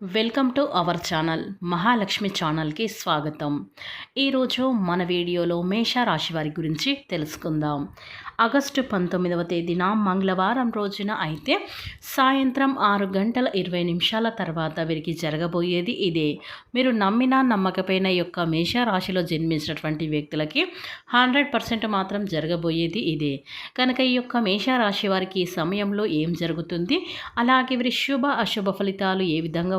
Welcome to our channel Mahalakshmi ఛానల్కి స్వాగతం. ఈరోజు మన వీడియోలో మేషరాశి వారి గురించి తెలుసుకుందాం. ఆగస్టు పంతొమ్మిదవ తేదీన మంగళవారం రోజున అయితే సాయంత్రం ఆరు గంటల ఇరవై నిమిషాల తర్వాత వీరికి జరగబోయేది ఇదే. మీరు నమ్మినా నమ్మకపోయిన యొక్క మేషరాశిలో జన్మించినటువంటి వ్యక్తులకి హండ్రెడ్ పర్సెంట్ మాత్రం జరగబోయేది ఇదే. కనుక ఈ యొక్క మేషరాశి వారికి ఈ సమయంలో ఏం జరుగుతుంది? అలాగే వీరి శుభ అశుభ ఫలితాలు ఏ విధంగా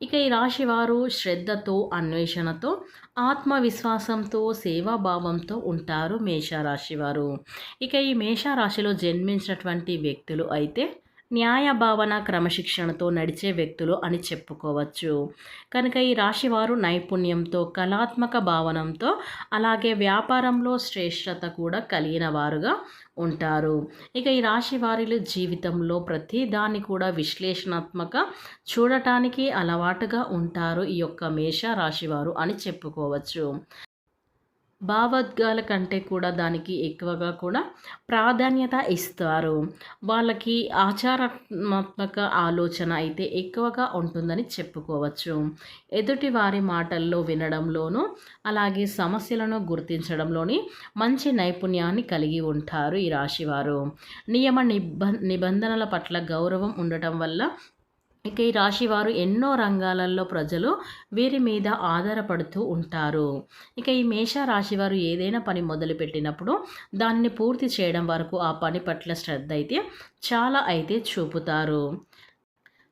ఇక ఈ రాశివారు శ్రద్ధతో అన్వేషణతో ఆత్మవిశ్వాసంతో సేవాభావంతో ఉంటారు మేషరాశివారు. ఇక ఈ మేషరాశిలో జన్మించినటువంటి వ్యక్తులు అయితే న్యాయ భావన క్రమశిక్షణతో నడిచే వ్యక్తులు అని చెప్పుకోవచ్చు. కనుక ఈ రాశివారు నైపుణ్యంతో కళాత్మక భావనంతో అలాగే వ్యాపారంలో శ్రేష్టత కూడా కలిగిన వారుగా ఉంటారు. ఇక ఈ రాశి వారిలో జీవితంలో ప్రతి దాన్ని కూడా విశ్లేషణాత్మక చూడటానికి అలవాటుగా ఉంటారు ఈ యొక్క మేష రాశివారు అని చెప్పుకోవచ్చు. భావోద్గాల కంటే కూడా దానికి ఎక్కువగా కూడా ప్రాధాన్యత ఇస్తారు. వాళ్ళకి ఆచారాత్మక ఆలోచన అయితే ఎక్కువగా ఉంటుందని చెప్పుకోవచ్చు. ఎదుటి వారి మాటల్లో వినడంలోనూ అలాగే సమస్యలను గుర్తించడంలోని మంచి నైపుణ్యాన్ని కలిగి ఉంటారు ఈ రాశివారు. నియమ నిబంధనల పట్ల గౌరవం ఉండటం వల్ల ఇక ఈ రాశి వారు ఎన్నో రంగాలలో ప్రజలు వీరి మీద ఆధారపడుతూ ఉంటారు. ఇక ఈ మేష రాశి వారు ఏదైనా పని మొదలుపెట్టినప్పుడు దానిని పూర్తి చేయడం వరకు ఆ పని పట్ల శ్రద్ధ అయితే చాలా అయితే చూపుతారు.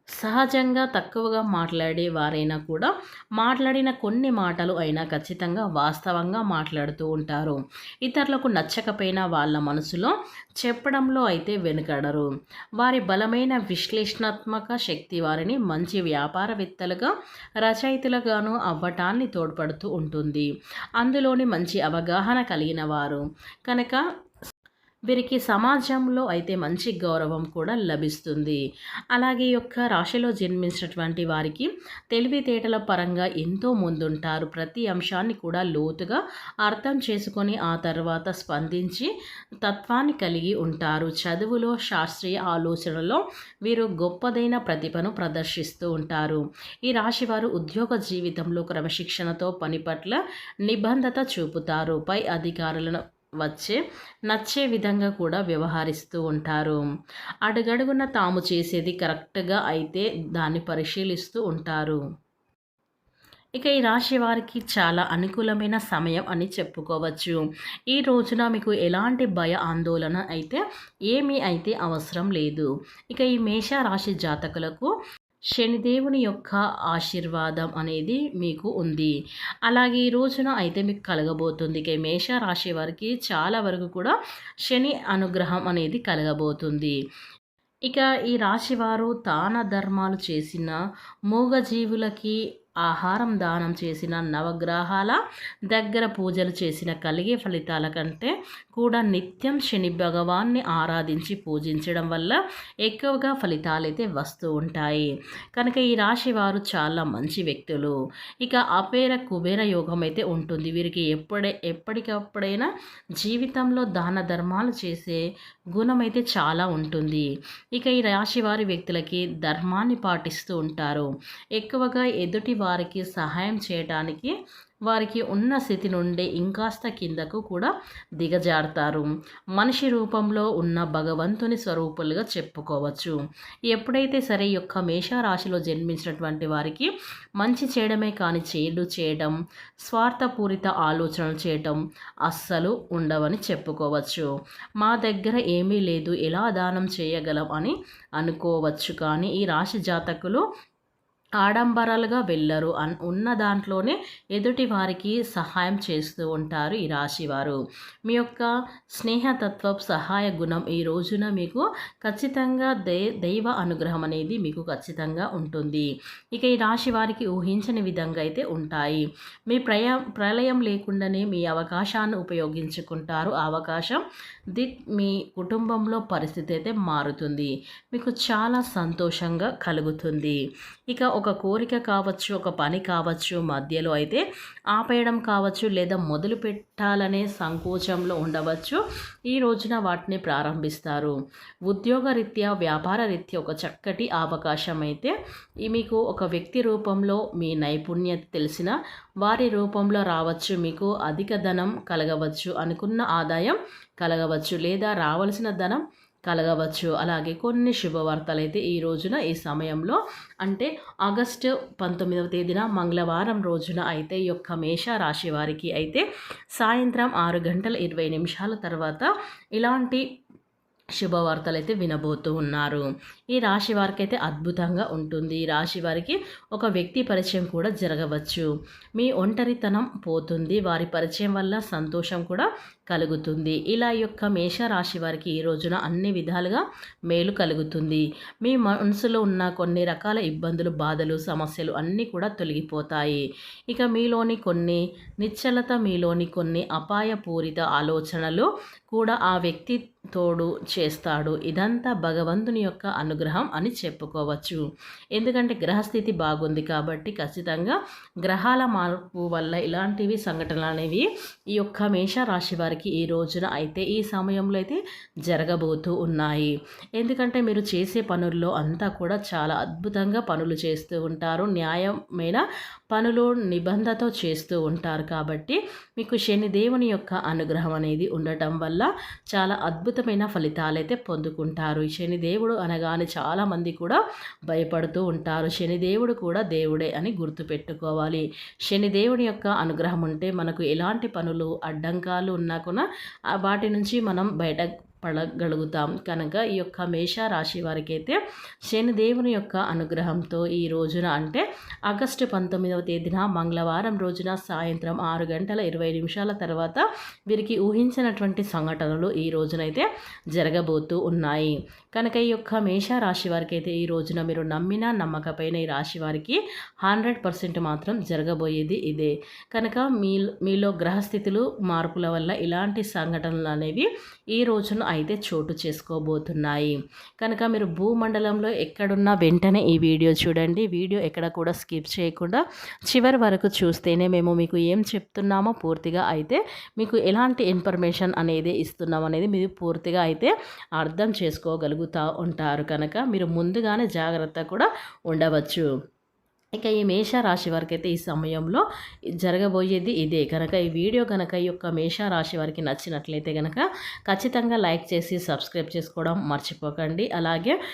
సహజంగా తక్కువగా మాట్లాడే వారైనా కూడా మాట్లాడిన కొన్ని మాటలు అయినా ఖచ్చితంగా వాస్తవంగా మాట్లాడుతూ ఉంటారు. ఇతరులకు నచ్చకపోయినా వాళ్ళ మనసులో చెప్పడంలో అయితే వెనుకడరు. వారి బలమైన విశ్లేషణాత్మక శక్తి వారిని మంచి వ్యాపారవేత్తలుగా రచయితలుగాను అవ్వటాన్ని తోడ్పడుతూ ఉంటుంది. అందులోని మంచి అవగాహన కలిగిన వారు. కనుక వీరికి సమాజంలో అయితే మంచి గౌరవం కూడా లభిస్తుంది. అలాగే యొక్క రాశిలో జన్మించినటువంటి వారికి తెలివితేటల పరంగా ఎంతో ముందుంటారు. ప్రతి అంశాన్ని కూడా లోతుగా అర్థం చేసుకొని ఆ తర్వాత స్పందించి తత్వాన్ని కలిగి ఉంటారు. చదువులో శాస్త్రీయ ఆలోచనలో వీరు గొప్పదైన ప్రతిభను ప్రదర్శిస్తూ ఉంటారు. ఈ రాశి వారు ఉద్యోగ జీవితంలో క్రమశిక్షణతో పని పట్ల నిబంధత చూపుతారు. పై అధికారులను వచ్చే నచ్చే విధంగా కూడా వ్యవహరిస్తూ ఉంటారు. అడుగడుగున తాము చేసేది కరెక్ట్గా అయితే దాన్ని పరిశీలిస్తూ ఉంటారు. ఇక ఈ రాశి వారికి చాలా అనుకూలమైన సమయం అని చెప్పుకోవచ్చు. ఈ రోజున మీకు ఎలాంటి భయ ఆందోళన అయితే ఏమీ అయితే అవసరం లేదు. ఇక ఈ మేష రాశి జాతకులకు శనిదేవుని యొక్క ఆశీర్వాదం అనేది మీకు ఉంది. అలాగే ఈ రోజున అయితే మీకు కలగబోతుంది. ఇక మేష రాశి వారికి చాలా వరకు కూడా శని అనుగ్రహం అనేది కలగబోతుంది. ఇక ఈ రాశివారు దాన ధర్మాలు చేసిన మూగజీవులకి ఆహారం దానం చేసిన నవగ్రహాల దగ్గర పూజలు చేసిన కలిగే ఫలితాల కంటే కూడా నిత్యం శని భగవాన్ని ఆరాధించి పూజించడం వల్ల ఎక్కువగా ఫలితాలు అయితే వస్తూ ఉంటాయి. కనుక ఈ రాశి వారు చాలా మంచి వ్యక్తులు. ఇక అపేర కుబేర యోగం అయితే ఉంటుంది. వీరికి ఎప్పుడే ఎప్పటికప్పుడైనా జీవితంలో దాన ధర్మాలు చేసే గుణం అయితే చాలా ఉంటుంది. ఇక ఈ రాశి వారి వ్యక్తులకి ధర్మాన్ని పాటిస్తూ ఉంటారు. ఎక్కువగా ఎదుటి వారికి సహాయం చేయడానికి వారికి ఉన్న స్థితి నుండి ఇంకాస్త కిందకు కూడా దిగజారుతారు. మనిషి రూపంలో ఉన్న భగవంతుని స్వరూపులుగా చెప్పుకోవచ్చు. ఎప్పుడైతే సరే యొక్క మేషరాశిలో జన్మించినటువంటి వారికి మంచి చేయడమే కానీ చేడు చేయడం స్వార్థపూరిత ఆలోచనలు చేయటం అస్సలు ఉండవని చెప్పుకోవచ్చు. మా దగ్గర ఏమీ లేదు ఎలా దానం చేయగలం అని అనుకోవచ్చు. కానీ ఈ రాశి జాతకులు ఆడంబరాలుగా వెళ్ళరు. అన్ ఉన్న దాంట్లోనే ఎదుటి వారికి సహాయం చేస్తూ ఉంటారు ఈ రాశివారు. మీ యొక్క స్నేహతత్వ సహాయ గుణం ఈ రోజున మీకు ఖచ్చితంగా దే దైవ అనుగ్రహం అనేది మీకు ఖచ్చితంగా ఉంటుంది. ఇక ఈ రాశి వారికి ఊహించని విధంగా అయితే ఉంటాయి. మీ ప్రయ ప్రళయం లేకుండానే మీ అవకాశాన్ని ఉపయోగించుకుంటారు. అవకాశం ది మీ కుటుంబంలో పరిస్థితి అయితే మారుతుంది. మీకు చాలా సంతోషంగా కలుగుతుంది. ఇక ఒక కోరిక కావచ్చు ఒక పని కావచ్చు మధ్యలో అయితే ఆపేయడం కావచ్చు లేదా మొదలు పెట్టాలనే సంకోచంలో ఉండవచ్చు. ఈ రోజున వాటిని ప్రారంభిస్తారు. ఉద్యోగ రీత్యా వ్యాపార రీత్యా ఒక చక్కటి అవకాశం అయితే మీకు ఒక వ్యక్తి రూపంలో మీ నైపుణ్యత తెలిసిన వారి రూపంలో రావచ్చు. మీకు అధిక ధనం కలగవచ్చు అనుకున్న ఆదాయం కలగవచ్చు లేదా రావలసిన ధనం కలగవచ్చు. అలాగే కొన్ని శుభవార్తలు అయితే ఈ రోజున ఈ సమయంలో అంటే ఆగస్టు పంతొమ్మిదవ తేదీన మంగళవారం రోజున అయితే ఈ యొక్క మేష రాశి వారికి అయితే సాయంత్రం ఆరు గంటల ఇరవై నిమిషాల తర్వాత ఇలాంటి శుభవార్తలు అయితే వినబోతూ ఉన్నారు. ఈ రాశి వారికి అయితే అద్భుతంగా ఉంటుంది. ఈ రాశి వారికి ఒక వ్యక్తి పరిచయం కూడా జరగవచ్చు. మీ ఒంటరితనం పోతుంది. వారి పరిచయం వల్ల సంతోషం కూడా కలుగుతుంది. ఇలా యొక్క మేష రాశి వారికి ఈ రోజున అన్ని విధాలుగా మేలు కలుగుతుంది. మీ మనసులో ఉన్న కొన్ని రకాల ఇబ్బందులు బాధలు సమస్యలు అన్నీ కూడా తొలగిపోతాయి. ఇక మీలోని కొన్ని నిశ్చలత మీలోని కొన్ని అపాయపూరిత ఆలోచనలు కూడా ఆ వ్యక్తి తోడు చేస్తాడు. ఇదంతా భగవంతుని యొక్క అనుగ్రహం అని చెప్పుకోవచ్చు. ఎందుకంటే గ్రహస్థితి బాగుంది కాబట్టి ఖచ్చితంగా గ్రహాల మార్పు వల్ల ఇలాంటివి సంఘటనలు అనేవి ఈ యొక్క మేష రాశి వారికి ఈ రోజున అయితే ఈ సమయంలో అయితే జరగబోతూ ఉన్నాయి. ఎందుకంటే మీరు చేసే పనుల్లో అంతా కూడా చాలా అద్భుతంగా పనులు చేస్తూ ఉంటారు. న్యాయమైన పనులు నిబంధతో చేస్తూ ఉంటారు కాబట్టి మీకు శనిదేవుని యొక్క అనుగ్రహం అనేది ఉండటం వల్ల చాలా అద్భుత అద్భుతమైన ఫలితాలైతే పొందుకుంటారు. శనిదేవుడు అనగానే చాలామంది కూడా భయపడుతూ ఉంటారు. శనిదేవుడు కూడా దేవుడే అని గుర్తుపెట్టుకోవాలి శనిదేవుని యొక్క అనుగ్రహం ఉంటే మనకు ఎలాంటి పనులు అడ్డంకాలు ఉన్నా కూడా వాటి నుంచి మనం బయట పడగలుగుతాం. కనుక ఈ యొక్క మేష రాశి వారికి అయితే శనిదేవుని యొక్క అనుగ్రహంతో ఈ రోజున అంటే ఆగస్టు పంతొమ్మిదవ తేదీన మంగళవారం రోజున సాయంత్రం ఆరు గంటల ఇరవై నిమిషాల తర్వాత వీరికి ఊహించినటువంటి సంఘటనలు ఈ రోజునైతే జరగబోతూ ఉన్నాయి. కనుక ఈ యొక్క మేష రాశి వారికి అయితే ఈ రోజున మీరు నమ్మిన నమ్మకపోయినా ఈ రాశి వారికి హండ్రెడ్ పర్సెంట్ మాత్రం జరగబోయేది ఇదే. కనుక మీ మీలో గ్రహస్థితులు మార్పుల వల్ల ఇలాంటి సంఘటనలు అనేవి ఈ రోజున అయితే చోటు చేసుకోబోతున్నాయి. కనుక మీరు భూమండలంలో ఎక్కడున్నా వెంటనే ఈ వీడియో చూడండి. వీడియో ఎక్కడ కూడా స్కిప్ చేయకుండా చివరి వరకు చూస్తేనే మేము మీకు ఏం చెప్తున్నామో పూర్తిగా అయితే మీకు ఎలాంటి ఇన్ఫర్మేషన్ అనేది ఇస్తున్నాం అనేది మీరు పూర్తిగా అయితే అర్థం చేసుకోగలుగుతారు ఉంటారు కనుక మీరు ముందుగానే జాగ్రత్త కూడా ఉండవచ్చు. ఇక ఈ మేషరాశి వారికి అయితే ఈ సమయంలో జరగబోయేది ఇదే. కనుక ఈ వీడియో కనుక ఈ యొక్క మేషరాశి వారికి నచ్చినట్లయితే కనుక ఖచ్చితంగా లైక్ చేసి సబ్స్క్రైబ్ చేసుకోవడం మర్చిపోకండి. అలాగే